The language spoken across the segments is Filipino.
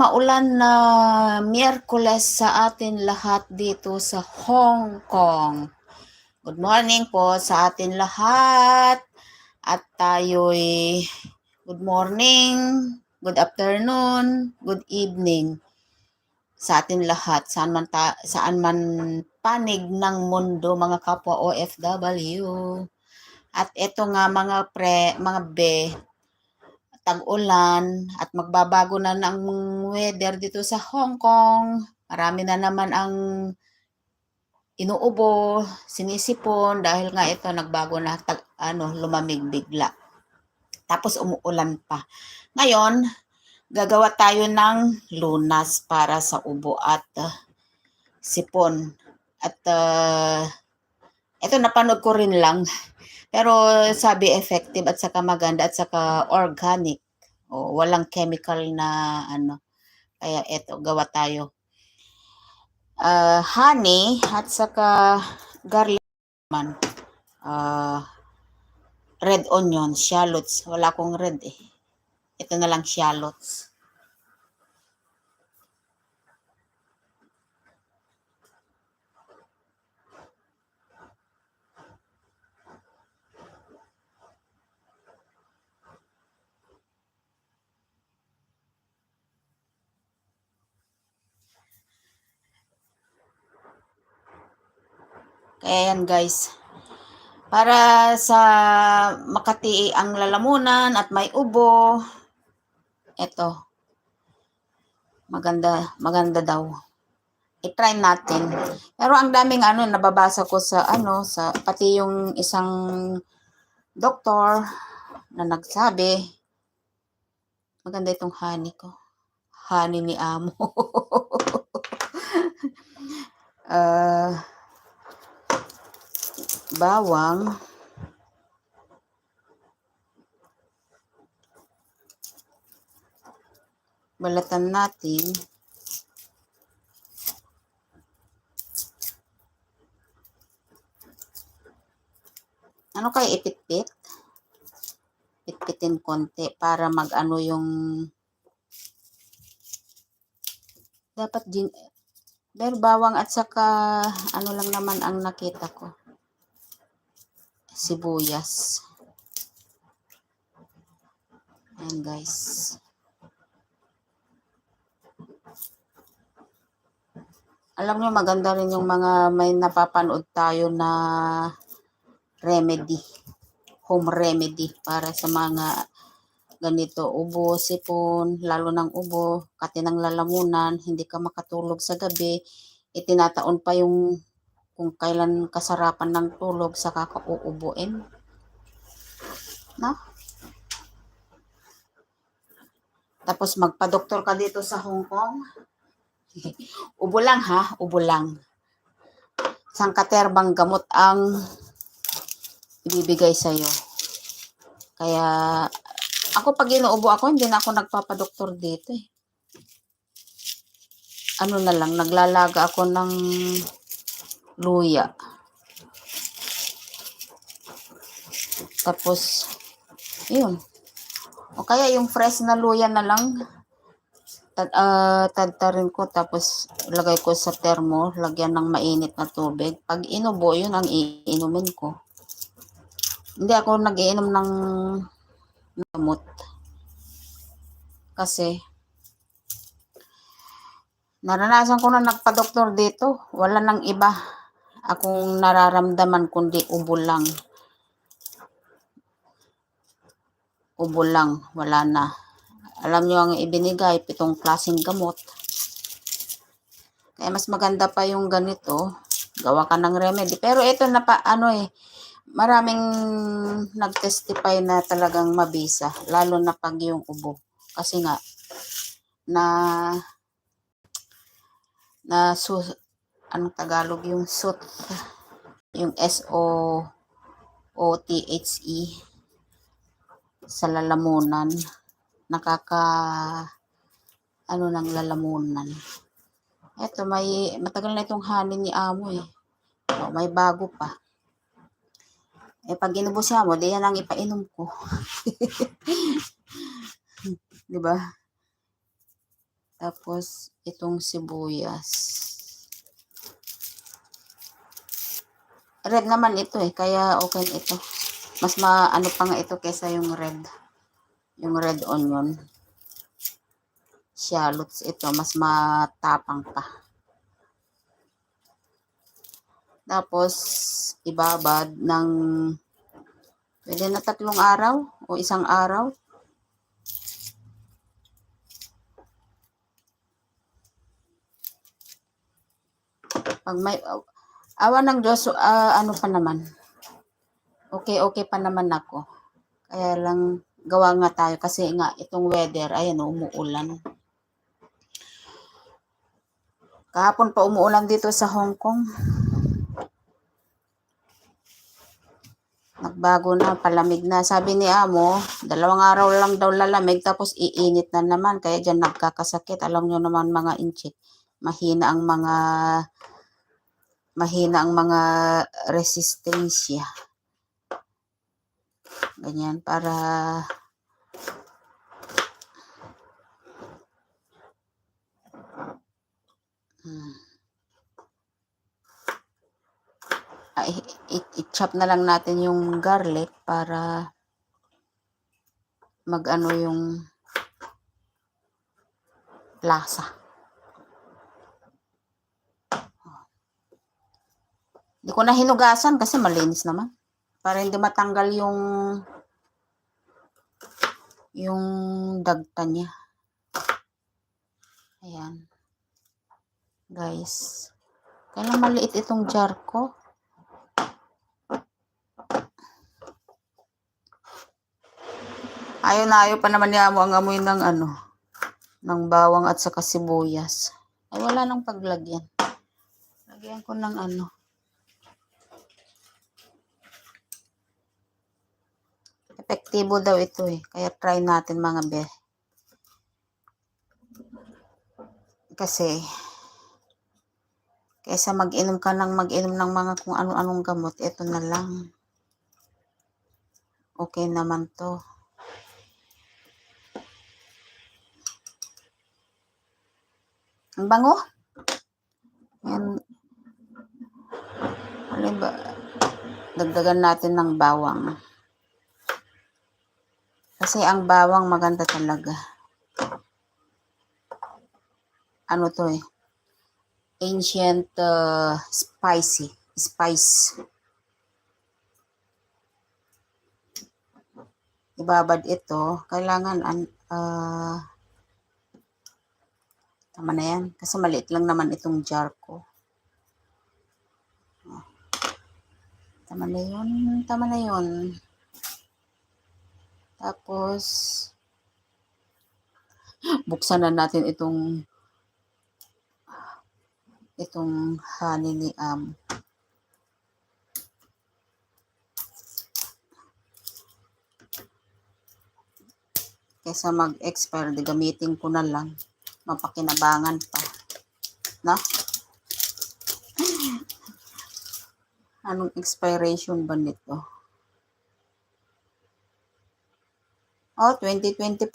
Maulan na Miyerkules sa atin lahat dito sa Hong Kong. Good morning po sa atin lahat. At tayo'y good morning, good afternoon, good evening sa atin lahat. Saan man, ta- saan man panig ng mundo mga kapwa OFW. At ito nga mga pre, mga be, tag-ulan at magbabago na ng weather dito sa Hong Kong. Marami na naman ang inuubo, sinisipon dahil nga ito nagbago na tag, ano, lumamig bigla. Tapos umuulan pa. Ngayon, gagawa tayo ng lunas para sa ubo at uh, sipon. At uh, ito napanood ko rin lang. Pero sabi effective at saka maganda at saka organic. O, walang chemical na ano. Kaya eto, gawa tayo. Uh, honey at saka garlic man. Uh, red onion, shallots. Wala akong red eh. Ito na lang shallots. Kaya yan guys. Para sa makati ang lalamunan at may ubo. Ito. Maganda, maganda daw. I-try natin. Pero ang daming ano nababasa ko sa ano sa pati yung isang doktor na nagsabi maganda itong honey ko. Honey ni amo. uh, bawang, balatan natin, ano kaya ipitpit? Pitpitin konti para mag-ano yung dapat din pero bawang at saka ano lang naman ang nakita ko sibuyas. Ayan guys. Alam niyo maganda rin yung mga may napapanood tayo na remedy. Home remedy para sa mga ganito, ubo, sipon, lalo ng ubo, kati ng lalamunan, hindi ka makatulog sa gabi, itinataon pa yung kung kailan kasarapan ng tulog sa kakauubuin. No? Tapos magpa-doktor ka dito sa Hong Kong. ubo lang ha, ubo lang. Sangkaterbang gamot ang ibibigay sa'yo. Kaya, ako pag inuubo ako, hindi na ako nagpapadoktor dito eh. Ano na lang, naglalaga ako ng luya. Tapos, yun. O kaya yung fresh na luya na lang, tad, uh, tadtarin ko tapos lagay ko sa termo, lagyan ng mainit na tubig. Pag inubo, yun ang iinumin ko. Hindi ako nagiinom ng gamot. Kasi, naranasan ko na nagpa-doktor dito. Wala nang iba akong nararamdaman kundi ubo lang. Ubo lang, wala na. Alam nyo ang ibinigay, pitong klaseng gamot. Kaya mas maganda pa yung ganito, gawa ka ng remedy. Pero ito na pa, ano eh, maraming nag-testify na talagang mabisa, lalo na pag yung ubo. Kasi nga, na, na su, anong Tagalog yung SOT, yung S-O-O-T-H-E sa lalamunan. Nakaka, ano ng lalamunan. Eto, may, matagal na itong honey ni Amo eh. O, may bago pa. Eh, pag inubos siya mo, di yan ang ipainom ko. di ba? Tapos, itong sibuyas. Red naman ito eh, kaya okay ito. Mas maano pa nga ito kesa yung red. Yung red onion. Shallots ito, mas matapang pa. Tapos, ibabad ng pwede na tatlong araw o isang araw. Pag may, awa ng Diyos, ah, ano pa naman. Okay, okay pa naman ako. Kaya lang, gawa nga tayo kasi nga itong weather, ayan, umuulan. Kahapon pa umuulan dito sa Hong Kong. Nagbago na, palamig na. Sabi ni Amo, dalawang araw lang daw lalamig tapos iinit na naman. Kaya dyan nagkakasakit. Alam nyo naman mga inchik, mahina ang mga mahina ang mga resistensya. Ganyan, para Hmm. Ay, i- i-chop na lang natin yung garlic para mag-ano yung lasa. Hindi ko na hinugasan kasi malinis naman. Para hindi matanggal yung yung dagta niya. Ayan. Guys. Kailang maliit itong jar ko. Ayaw na ayaw pa naman niya mo ang amoy ng ano, ng bawang at saka sibuyas. Ay wala nang paglagyan. Lagyan ko ng ano. Epektibo daw ito eh. Kaya try natin mga be. Kasi, kaysa mag-inom ka ng mag-inom ng mga kung ano-anong gamot, ito na lang. Okay naman to. Ang bango. Yan. Alin ba? Dagdagan natin ng bawang. Kasi ang bawang maganda talaga. Ano to eh? Ancient uh, spicy. Spice. Ibabad ito. Kailangan an uh, tama na yan. Kasi maliit lang naman itong jar ko. Tama na yun. Tama na yun. Tapos, buksan na natin itong itong honey ni Am. Kesa mag-expire, di gamitin ko na lang. Mapakinabangan pa. No? Anong expiration ba nito? Oh, 2024.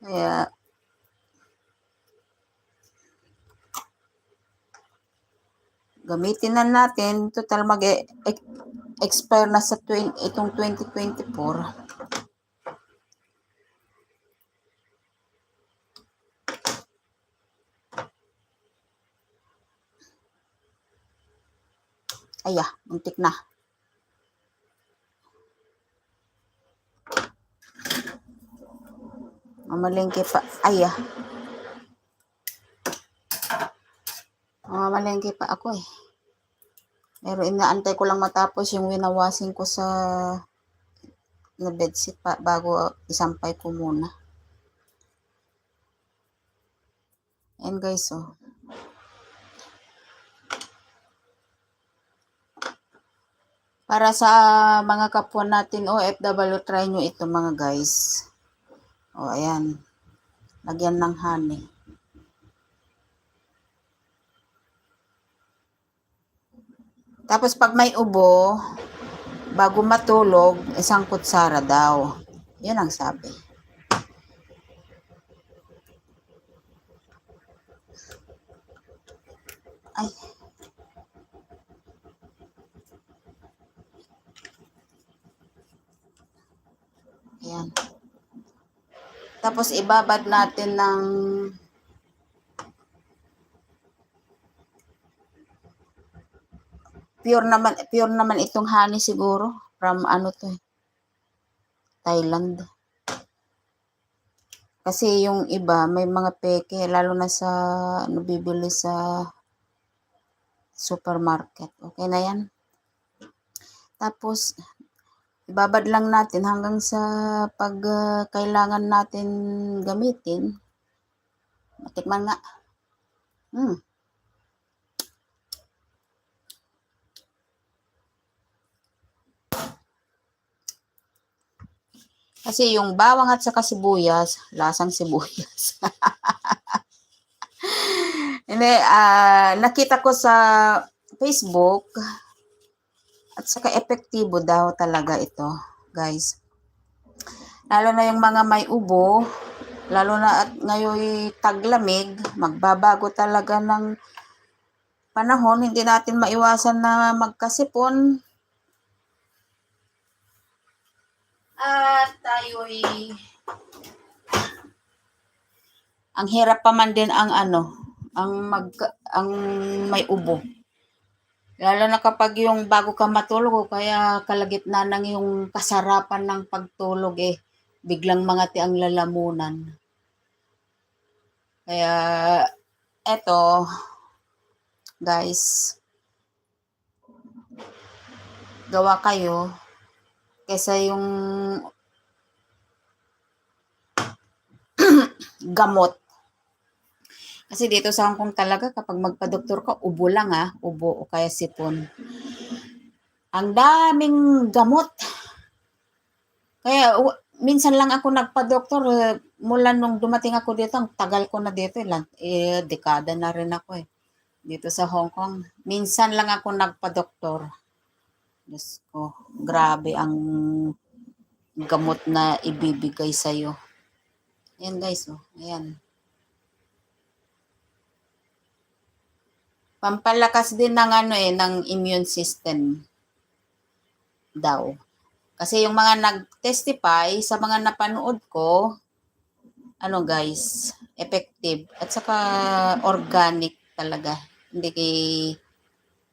Kaya, gamitin na natin. Total mag-expire na sa 20, itong 2024. Aya, muntik na. Mamalengke pa. Ay, ah. Mamalengke pa ako eh. Pero inaantay ko lang matapos yung winawasin ko sa na bedsheet pa, bago isampay ko muna. And guys, oh. Para sa mga kapwa natin OFW, try nyo ito mga guys. O, ayan. Lagyan ng honey. Tapos pag may ubo, bago matulog, isang kutsara daw. Yun ang sabi. Ay. Ayan. Ayan. Tapos ibabad natin ng pure naman pure naman itong honey siguro from ano to eh, Thailand. Kasi yung iba may mga peke lalo na sa ano bibili sa supermarket. Okay na yan. Tapos ibabad lang natin hanggang sa pag ah, kailangan natin gamitin. Matikman nga. Hmm. Kasi yung bawang at saka sibuyas, lasang sibuyas. Hindi, ah, nakita ko sa Facebook at saka epektibo daw talaga ito, guys. Lalo na yung mga may ubo, lalo na at ngayon taglamig, magbabago talaga ng panahon, hindi natin maiwasan na magkasipon. At tayo'y ang hirap pa man din ang ano, ang mag ang may ubo. Lalo na kapag yung bago ka matulog o kaya kalagitnaan ng yung kasarapan ng pagtulog eh, biglang mangati ang lalamunan. Kaya eto, guys, gawa kayo kesa yung gamot. Kasi dito sa Hong Kong talaga, kapag magpa-doktor ka, ubo lang ah, ubo o kaya sipon. Ang daming gamot. Kaya minsan lang ako nagpa-doktor, eh, mula nung dumating ako dito, ang tagal ko na dito, eh, lang- eh, dekada na rin ako eh. Dito sa Hong Kong. Minsan lang ako nagpa-doktor. Diyos ko, grabe ang gamot na ibibigay sa'yo. Ayan guys, oh. Ayan. Pampalakas din ng ano eh, ng immune system daw. Kasi yung mga nag-testify sa mga napanood ko, ano guys, effective at saka organic talaga. Hindi kay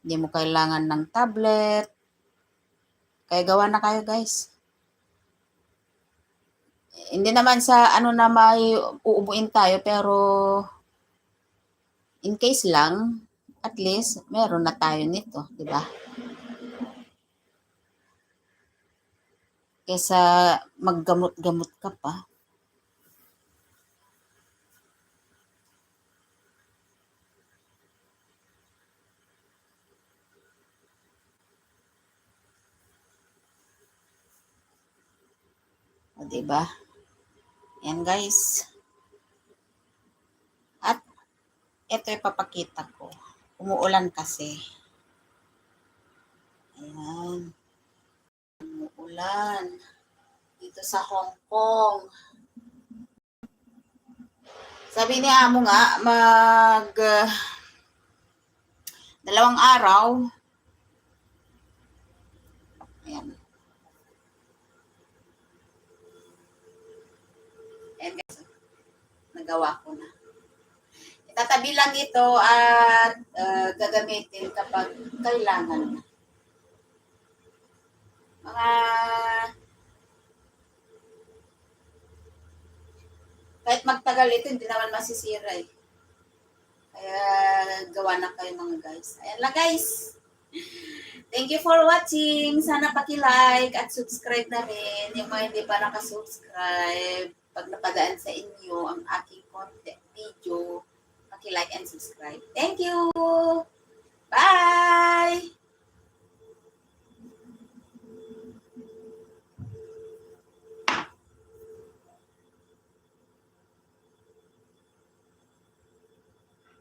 hindi mo kailangan ng tablet. Kaya gawa na kayo guys. Hindi naman sa ano na may uubuin tayo pero in case lang, at least meron na tayo nito, di ba? Kesa maggamot-gamot ka pa. O, di ba? Yan guys. At ito ipapakita ko. Umuulan kasi. Ayan. Umuulan. Dito sa Hong Kong. Sabi ni Amo nga, mag uh, dalawang araw. Ayan. Ayan. Nagawa ko. Itatabi lang ito at uh, gagamitin kapag kailangan. Mga kahit magtagal ito, hindi naman masisira eh. Kaya gawa na kayo mga guys. Ayan lang guys. Thank you for watching. Sana paki-like at subscribe na rin. Yung mga hindi pa nakasubscribe, pag napadaan sa inyo ang aking content video, Okay, like and subscribe. Thank you. Bye.